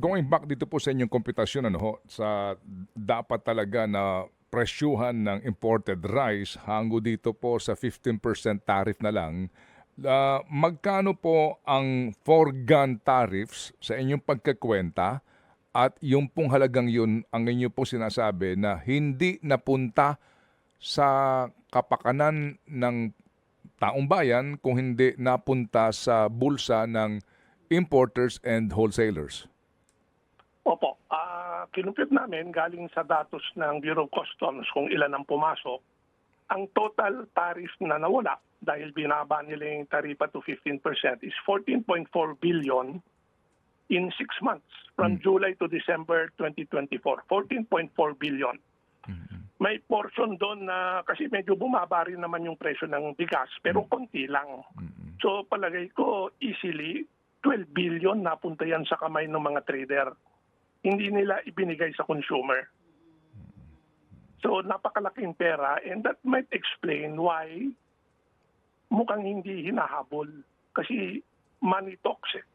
going back dito po sa inyong kompetasyon, ano ho, sa dapat talaga na presyuhan ng imported rice hango dito po sa 15% tariff na lang, ah, magkano po ang foregone tariffs sa inyong pagkakwenta at yung pong halagang yun ang inyo po sinasabi na hindi napunta sa kapakanan ng taong bayan kung hindi napunta sa bulsa ng importers and wholesalers. Opo, ah kinumpit namin galing sa datos ng Bureau of Customs kung ilan ang pumasok. Ang total tariff na nawala dahil binaba nila yung tarifa to 15% is 14.4 billion in six months from July to December 2024. 14.4 billion. May portion doon na kasi medyo bumaba rin naman yung presyo ng bigas pero konti lang. So palagay ko easily 12 billion napunta yan sa kamay ng mga trader. Hindi nila ibinigay sa consumer. So napakalaking pera and that might explain why mukhang hindi hinahabol. Kasi money talks eh.